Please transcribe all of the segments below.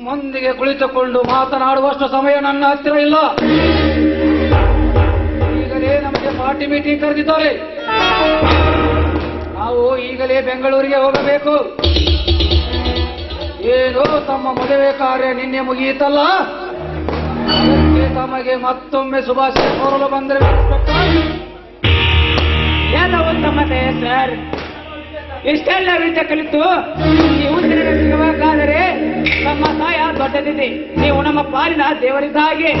ನಿಮ್ಮೊಂದಿಗೆ ಕುಳಿತುಕೊಂಡು ಮಾತನಾಡುವಷ್ಟು ಸಮಯ ನನ್ನ ಹತ್ತಿರ ಇಲ್ಲ. ಈಗಲೇ ನಮಗೆ ಪಾರ್ಟಿ ಮೀಟಿಂಗ್ ಕರೆದಿದ್ದಾರೆ. ನಾವು ಈಗಲೇ ಬೆಂಗಳೂರಿಗೆ ಹೋಗಬೇಕು. ಏನು ತಮ್ಮ ಮದುವೆ ಕಾರ್ಯ ನಿನ್ನೆ ಮುಗಿಯಿತಲ್ಲ? ತಮಗೆ ಮತ್ತೊಮ್ಮೆ ಶುಭಾಶಯ ಕೋರಲು ಬಂದರೆ ಎಲ್ಲ ಉತ್ತಮತೆ ಸರ್. ಇಷ್ಟೆಲ್ಲ ವಿದ್ಯೆ ಕಲಿತು ನೀವು ನಮ್ಮ ಸಹಾಯ ದೊಡ್ಡದಿದೆ. ನೀವು ನಮ್ಮ ಪಾಲಿನ ದೇವರಿದ್ದಾಗೆ.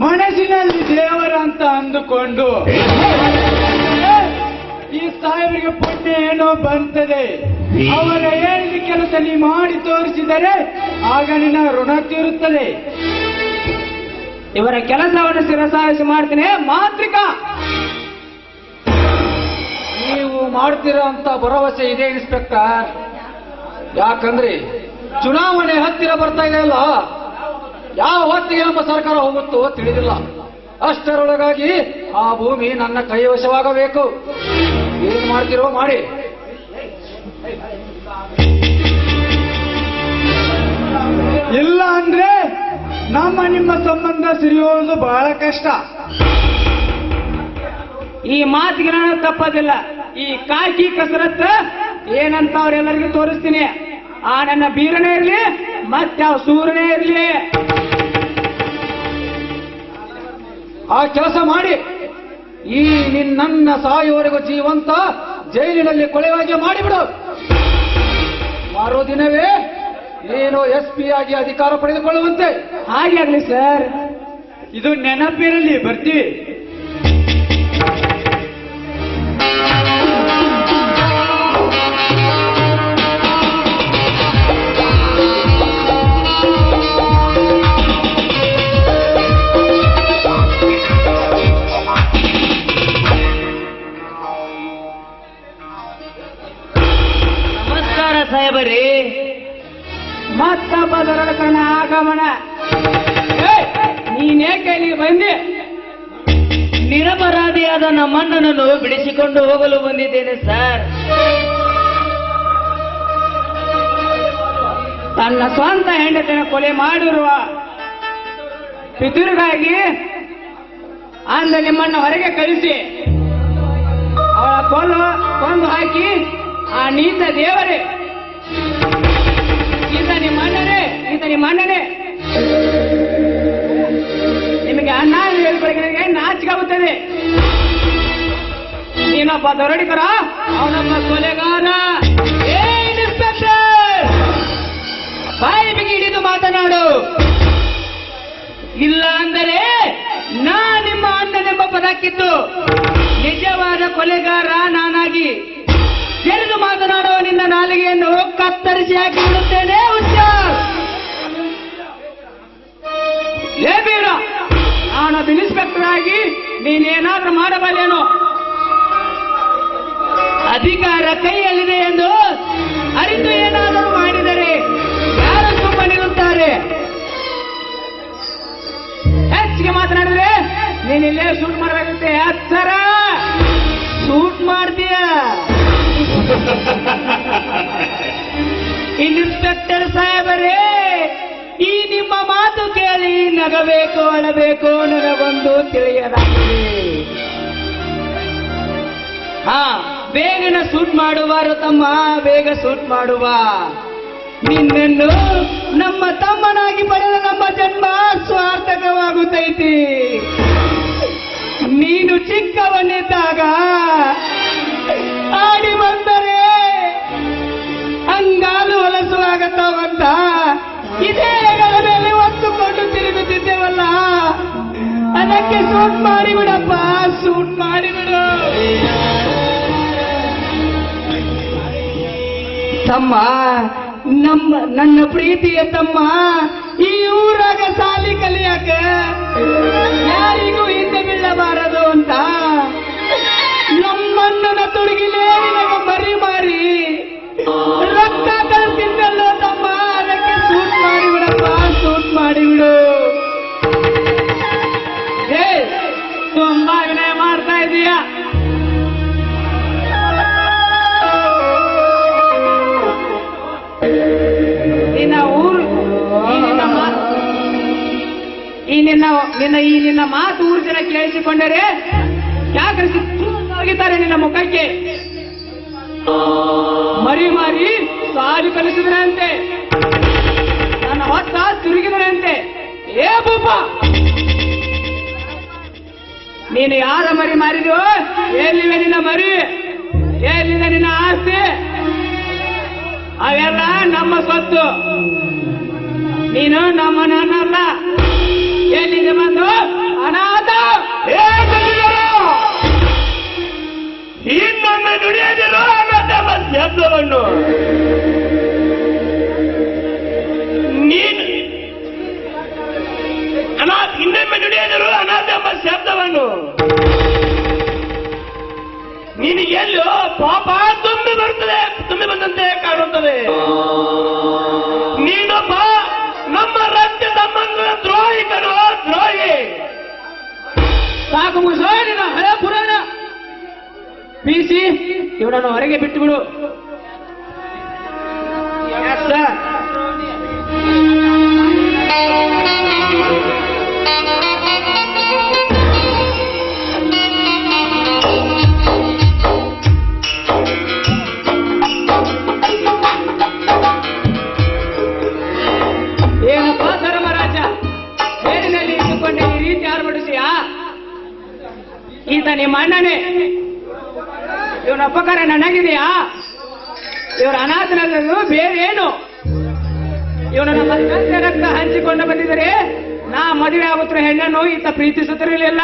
ಮನಸ್ಸಿನಲ್ಲಿ ದೇವರ ಅಂತ ಅಂದುಕೊಂಡು. ಈ ಸಾಹೇಬರಿಗೆ ಪುಣ್ಯ ಏನೋ ಬಂತದೆ ಅವರ ಹೇಳಿದ ಕೆಲಸ ನೀ ಮಾಡಿ ತೋರಿಸಿದರೆ ಆಗ ನಿನ್ನ ಋಣ ತೀರುತ್ತದೆ. ಇವರ ಕೆಲಸವನ್ನು ಶಿರಸಾಯಿಸಿ ಮಾಡ್ತೀನಿ. ಮಾತ್ರಿಕ. ನೀವು ಮಾಡ್ತೀರಾ ಅಂತ ಭರವಸೆ ಇದೆ ಇನ್ಸ್ಪೆಕ್ಟರ್. ಯಾಕಂದ್ರೆ ಚುನಾವಣೆ ಹತ್ತಿರ ಬರ್ತಾ ಇದೆ ಅಲ್ಲ ಯಾವ ಹೊತ್ತಿಗೆ ನಮ್ಮ ಸರ್ಕಾರ ಹೋಗುತ್ತೋ ತಿಳಿದಿಲ್ಲ. ಅಷ್ಟರೊಳಗಾಗಿ ಆ ಭೂಮಿ ನನ್ನ ಕೈವಶವಾಗಬೇಕು. ಏನ್ ಮಾಡ್ತಿರೋ ಮಾಡಿ. ಇಲ್ಲ ಅಂದ್ರೆ ನಮ್ಮ ನಿಮ್ಮ ಸಂಬಂಧ ಸಿರಿಯೋದು ಬಹಳ ಕಷ್ಟ. ಈ ಮಾತಿಗೆ ನಾನು ತಪ್ಪದಿಲ್ಲ. ಈ ಕಾಕಿ ಕಸರತ್ ಏನಂತ ಅವರೆಲ್ಲರಿಗೂ ತೋರಿಸ್ತೀನಿ. ಆ ನನ್ನ ಬೀರನೇ ಇರಲಿ ಮತ್ತೆ ಆ ಸೂರ್ಯನೇ ಇರಲಿ. ಆ ಕೆಲಸ ಮಾಡಿ. ಈ ನಿನ್ನ ನನ್ನ ಸಾಯುವವರೆಗೂ ಜೀವಂತ ಜೈಲಿನಲ್ಲಿ ಕೊಳೆವಾಗಿ ಮಾಡಿಬಿಡು. ಮರುದಿನವೇ ನೀನು ಎಸ್ ಪಿ ಆಗಿ ಅಧಿಕಾರ ಪಡೆದುಕೊಳ್ಳುವಂತೆ. ಹಾಗೆ ಆಗ್ಲಿ ಸರ್. ಇದು ನೆನಪಿರಲಿ ಬರ್ತೀವಿ ಸಾಹೇಬರೇ. ಮತ್ತೊಬ್ಬ ದೊರಕನ ಆಗಮನ. ನೀನೇ ನೀನೇಕೆ ಇಲ್ಲಿಗೆ ಬಂದೆ ನಿರಪರಾಧಿಯಾದ ನಮ್ಮಣ್ಣನನ್ನು ಬಿಡಿಸಿಕೊಂಡು ಹೋಗಲು ಬಂದಿದ್ದೇನೆ ಸರ್. ತನ್ನ ಸ್ವಂತ ಹೆಂಡತಿನ ಕೊಲೆ ಮಾಡಿರುವ ಪಿತೃಗಾಗಿ ಅಂದ ನಿಮ್ಮನ್ನ ಹೊರಗೆ ಕಳಿಸಿ. ಅವಳ ಕೊಲ್ಲು ಕೊಂದು ಹಾಕಿ ಆ ನೀತ ದೇವರೇ. ಈತ ನಿಮ್ಮ ಅಣ್ಣನೇ ಮಣ್ಣನೆ ನಿಮ್ಮ ಅಣ್ಣನೇ ನಿಮಗೆ ಅನ್ನ ಹೇಳ್ಕೊಳಗೆ ನಾಚಿಕಾಗುತ್ತದೆ ನೀನೊಬ್ಬ ದೊರಡಿಕರ ಅವನೊಬ್ಬ ಕೊಲೆಗಾರ. ಬಾಯಿ ಬಿಗಿ ಹಿಡಿದು ಮಾತನಾಡು. ಇಲ್ಲ ಅಂದರೆ ನಾ ನಿಮ್ಮ ಅಣ್ಣನೆಂಬ ಪದಕ್ಕಿತ್ತು. ನಿಜವಾದ ಕೊಲೆಗಾರ ನಾನಾಗಿ. ತಿಳಿದು ಮಾತನಾಡುವ ನಿನ್ನ ನಾಲಿಗೆಯನ್ನು ಕತ್ತರಿಸಿ ಹಾಕಿ ಬಿಡುತ್ತೇನೆ ಬೀರ ನಾನೊಬ್ಬ ಇನ್ಸ್ಪೆಕ್ಟರ್ ಆಗಿ ನೀನೇನಾದ್ರೂ ಮಾಡಬಲ್ಲೇನೋ? ಅಧಿಕಾರ ಕೈಯಲ್ಲಿದೆ ಎಂದು ಅರಿತು ಏನಾದರೂ ಮಾಡಿದರೆ ಯಾರು ಸುಮ್ಮನಿರುತ್ತಾರೆ? ಹೆಚ್ಚಿಗೆ ಮಾತನಾಡಿದ್ರೆ ಇನ್ಸ್ಪೆಕ್ಟರ್ ಸಾಹೇಬರೇ, ಈ ನಿಮ್ಮ ಮಾತು ಕೇಳಿ ನಗಬೇಕು, ಅಳಬೇಕು, ನಗಬಂದು ತಿಳಿಯಲಾಗಿದೆ. ಹಾ, ಬೇಗನ ಸೂಟ್ ಮಾಡುವಾರು ತಮ್ಮ, ಬೇಗ ಸೂಟ್ ಮಾಡುವ. ನಿನ್ನನ್ನು ನಮ್ಮ ತಮ್ಮನಾಗಿ ಪಡೆದ ನಮ್ಮ ಜನ್ಮ ಸ್ವಾರ್ಥಕವಾಗುತ್ತೈತಿ. ನೀನು ಚಿಕ್ಕವನಿದ್ದಾಗ, ಆಡಿ ಬಂದರೆ ಅಂಗಾಲು ಹೊಲಸಲಾಗತ್ತಾವಂತ ಇದೇ ಮೇಲೆ ಒತ್ತುಕೊಂಡು ತಿರುಗುತ್ತಿದ್ದೇವಲ್ಲ. ಅದಕ್ಕೆ ಸೂಟ್ ಮಾಡಿಬಿಡಪ್ಪ, ಸೂಟ್ ಮಾಡಿಬಿಡು. ತಮ್ಮ, ನಮ್ಮ, ನನ್ನ ಪ್ರೀತಿಯ ತಮ್ಮ, ಈ ಊರಾಗ ಸಾಲಿ ಕಲಿಯಾಕ ಯಾರಿಗೂ ಹಿಂದೆ ಬೀಳಬಾರದು ಅಂತ. ನಮ್ಮನ್ನ ತುಡುಗಿಲೇ ನಮ್ಮ ಮರಿ ಮಾರಿ ಈ ನಿನ್ನ ನಿನ್ನ, ಈ ನಿನ್ನ ಮಾತು ಊರು ಜನ ಕೇಳಿಸಿಕೊಂಡರೆ ಯಾಕೆ ನಿನ್ನ ಮುಖಕ್ಕೆ? ಮರಿ ಮಾರಿ ಸಾಲಿ ಕಲಿಸಿದ್ರಂತೆ. ನನ್ನ ಹೊತ್ತ ತಿರುಗಿದ್ರಂತೆ. ಏ ಬೂಪ ನೀನು ಯಾರ ಮರಿ ಮಾರಿದ್ಯೋ ಎಲ್ಲಿವೆ ನಿನ್ನ ಮರಿ? ಎಲ್ಲಿದೆ ನಿನ್ನ ಆಸ್ತಿ? ಅವೆಲ್ಲ ನಮ್ಮ ಸ್ವತ್ತು. ನೀನು ನಮ್ಮ ಶಬ್ದವನ್ನು. ನೀನು ಅನಾಥ ಇನ್ನೊಮ್ಮೆ ನುಡಿಯದಿರು ಅನಾಥೆಂಬ ಶಬ್ದವನ್ನು. ನೀನು ಎಲ್ಲೋ? ಪಾಪ, ತುಂಬಿ ಬರುತ್ತದೆ. ತುಂಬಿ ಬಂದಂತೆ ಕಾಣುತ್ತದೆ. ನೀನೊಬ್ಬ ನಮ್ಮ ರಕ್ತ ಸಂಬಂಧದ ದ್ರೋಹಿ ಕಣೋ ದ್ರೋಹಿ. ಸಾಕು ಮುಗಿಸೋ ನಿನ್ನ ಹಳೆ ಪುರಾಣ. ಬೀಸಿ ಇವರನ್ನು ಹೊರಗೆ ಬಿಟ್ಟುಬಿಡು. ಏನಪ್ಪ ಧರ್ಮರಾಜ? ಮೇಲಿನಲ್ಲಿ ಇಟ್ಟುಕೊಂಡೆ ಈ ರೀತಿ ಆರ್ಭಟಿಸಿಯಾ? ಈತ ನಿಮ್ಮ ಅಣ್ಣನೇ. ಇವನ ಅಪಕಾರ ನನಗಿದೆಯಾ? ಇವರ ಅನಾಥನಲ್ಲೂ ಬೇರೇನು ಏನು? ಇವನು ನಮ್ಮ ತಂದೆ ರಕ್ತ ಹಂಚಿಕೊಂಡು ಬಂದಿದರೆ ನಾ ಮದುವೆ ಆಗುತ್ತಿರೋ ಹೆಣ್ಣನ್ನು ಈತ ಪ್ರೀತಿಸುತ್ತಿರಲಿಲ್ಲ.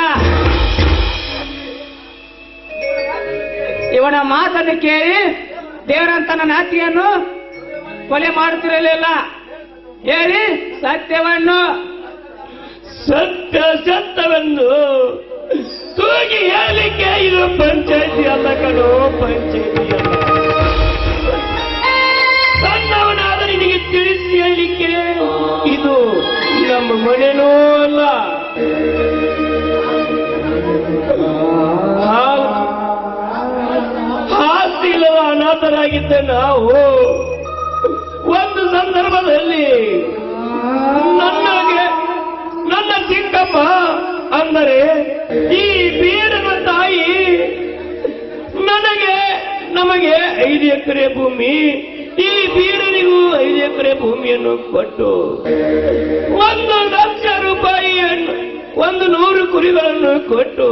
ಇವನ ಮಾತನ್ನು ಕೇಳಿ ದೇವರಂತ ನನ್ನ ನಾತಿಯನ್ನು ಕೊಲೆ ಮಾಡುತ್ತಿರಲಿಲ್ಲ. ಹೇಳಿ, ಸತ್ಯವನ್ನು. ಸತ್ಯ ಸತ್ಯವೆಂದು. ತೂಗಿ ಹೇಳಲಿಕ್ಕೆ ಇದು ಪಂಚಾಯತಿ ಅಲ್ಲ ಕಣೋ, ಪಂಚಾಯತಿ ಅಲ್ಲ. ಸಣ್ಣವನಾದ ನಿನಗೆ ತಿಳಿಸಿ ಹೇಳಲಿಕ್ಕೆ ಇದು ನಮ್ಮ ಮನೆನೂ ಅಲ್ಲ. ಹಾಸ್ತಿ ಇಲ್ಲದ ಅನಾಥರಾಗಿದ್ದ ನಾವು ಎಕರೆ ಭೂಮಿ, ಈ ಬೀರನಿಗೂ ಐದು ಎಕರೆ ಭೂಮಿಯನ್ನು ಕೊಟ್ಟು, ಒಂದು ಲಕ್ಷ ರೂಪಾಯಿಯನ್ನು, ಒಂದು ನೂರು ಕುರಿಗಳನ್ನು ಕೊಟ್ಟು,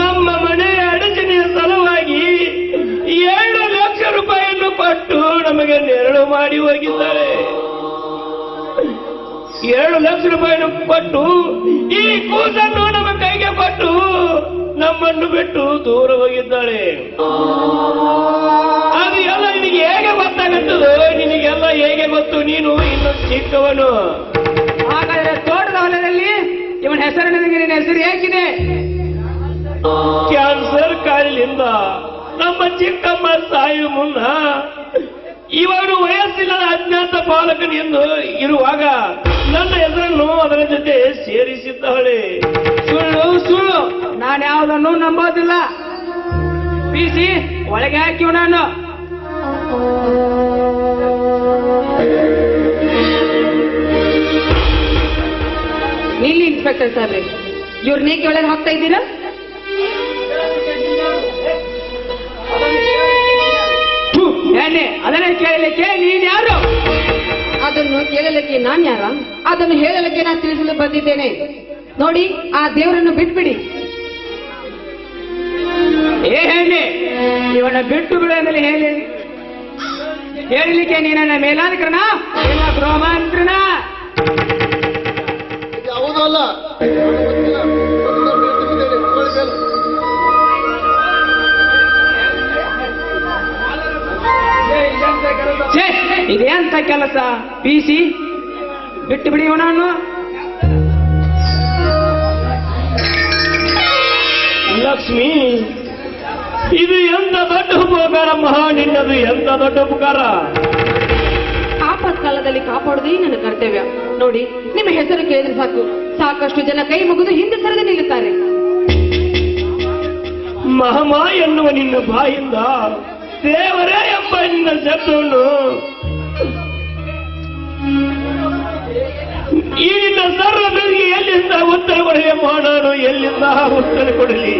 ನಮ್ಮ ಮನೆಯ ಅಡಚಣೆಯ ಸಲುವಾಗಿ ಏಳು ಲಕ್ಷ ರೂಪಾಯಿಯನ್ನು ಕೊಟ್ಟು ನಮಗೆ ನೆರಳು ಮಾಡಿ ಹೋಗಿದ್ದಾರೆ. ಎರಡು ಲಕ್ಷ ರೂಪಾಯಿಯನ್ನು ಕೊಟ್ಟು, ಈ ಕೂಸನ್ನು ನಮ್ಮ ಕೈಗೆ ಕೊಟ್ಟು ನಮ್ಮನ್ನು ಬಿಟ್ಟು ದೂರ ಹೋಗಿದ್ದಾಳೆ. ಅದು ಎಲ್ಲ ನಿನಗೆ ಹೇಗೆ ಗೊತ್ತಾಗುತ್ತದೆ? ನಿನಗೆಲ್ಲ ಹೇಗೆ ಗೊತ್ತು? ನೀನು ಇನ್ನೊಂದು ಚಿಕ್ಕವನು. ಹಾಗಾದ್ರೆ ತೋಟದ ಹೊಲದಲ್ಲಿ ಇವನ ನನಗೆ ನಿನ್ನ ಹೆಸರು ಹೇಗಿದೆ? ಕ್ಯಾನ್ಸರ್ ಕಾಯಿಲೆಯಿಂದ ನಮ್ಮ ಚಿಕ್ಕಮ್ಮ ಸಾಯು ಮುನ್ನ ಇವನು ವಯಸ್ಸಿಲ್ಲದ ಅಜ್ಞಾತ ಬಾಲಕನೆಂದು ಇರುವಾಗ ನನ್ನ ಹೆಸರನ್ನು ಅದರ ಜೊತೆ ಸೇರಿಸಿದ್ದಾಳೆ. ಸುಳ್ಳು ಸುಳ್ಳು. ನಾನು ಯಾವುದನ್ನು ನಂಬೋದಿಲ್ಲ. ಬೀಸಿ ಒಳಗೆ ಹಾಕಿ ನಾನು. ನಿಲ್ಲಿ, ಇನ್ಸ್ಪೆಕ್ಟರ್ ಸಾಹೇಬ್ರೆ. ಇವ್ರನ್ನೇಕೆ ಒಳಗೆ ಹಾಕ್ತಾ ಇದ್ದೀರಾ? ಎಣ್ಣೆ ಅದನ್ನೇ ಕೇಳಲಿಕ್ಕೆ ನೀನ್ ಯಾರು? ಅದನ್ನು ಕೇಳಲಿಕ್ಕೆ ನಾನ್ ಯಾರ? ಅದನ್ನು ಹೇಳಲಿಕ್ಕೆ ನಾನು ತಿಳಿಸಲು ಬಂದಿದ್ದೇನೆ. ನೋಡಿ ಆ ದೇವರನ್ನು ಬಿಟ್ಬಿಡಿ. ಏ ಹೇಳಿ ಇವನ ಬಿಟ್ಟು ಬಿಡು ಅಂದ್ರೆ ಹೇಳಿ. ಹೇಳಲಿಕ್ಕೆ ನೀನನ್ನ ಮೇಲಾಂತ್ರಣ ಇಲ್ಲ ಹೌದಲ್ಲ ಯಾವುದೂ ಇದೇಂತ ಕೆಲಸ. ಸಿ ಬಿಟ್ಟು ಬಿಡಿ ನಾನು ಲಕ್ಷ್ಮಿ ಇದು ಎಂತ ದೊಡ್ಡ ಉಪಕಾರ ಮಹಾ ನಿನ್ನದು ಎಂತ ದೊಡ್ಡ ಉಪಕಾರ? ಆಪತ್ಕಾಲದಲ್ಲಿ ಕಾಪಾಡುವುದೇ ನನ್ನ ಕರ್ತವ್ಯ. ನೋಡಿ ನಿಮ್ಮ ಹೆಸರು ಕೇಳಿದ್ರೆ ಸಾಕು. ಸಾಕಷ್ಟು ಜನ ಕೈ ಮುಗಿದು ಹಿಂದೆ ಸರಿದು ನಿಲ್ಲುತ್ತಾರೆ. ಮಹಮಾ ಎನ್ನುವ ನಿನ್ನ ಬಾಯಿಂದ ದೇವರೇ ಎಂಬ ನಿನ್ನ ಶಬ್ದವನ್ನು ಉತ್ತರ ಕೊಡಲಿ ಮಾಡೋರು ಎಲ್ಲಿಂದ ಉತ್ತರ ಕೊಡಲಿ?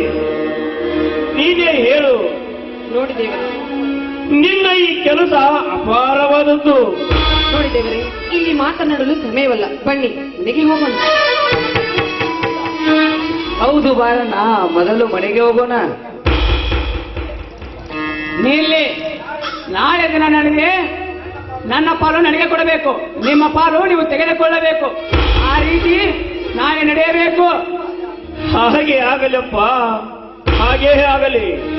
ನೀನೇ ಹೇಳು. ನೋಡಿದ್ದೇವೆ ನಿನ್ನ ಈ ಕೆಲಸ ಅಪಾರವಾದದ್ದು. ನೋಡಿ ದೇವರೇ ಇಲ್ಲಿ ಮಾತನಾಡಲು ಸಮಯವಲ್ಲ. ಬನ್ನಿ ಮನೆಗೆ ಹೋಗೋಣ. ಹೌದು ಬಾರಣ್ಣ ಮೊದಲು ಮನೆಗೆ ಹೋಗೋಣ. ನಿಲ್ಲಿ ನಾಳೆ ದಿನ ನನಗೆ ನನ್ನ ಪಾಲು ನನಗೆ ಕೊಡಬೇಕು. ನಿಮ್ಮ ಪಾಲು ನೀವು ತೆಗೆದುಕೊಳ್ಳಬೇಕು. ಆ ರೀತಿ ನಾನೇ ನಡೆಯಬೇಕು. ಹಾಗೆ ಆಗಲಪ್ಪ. ಹಾಗೇ ಆಗಲಿ.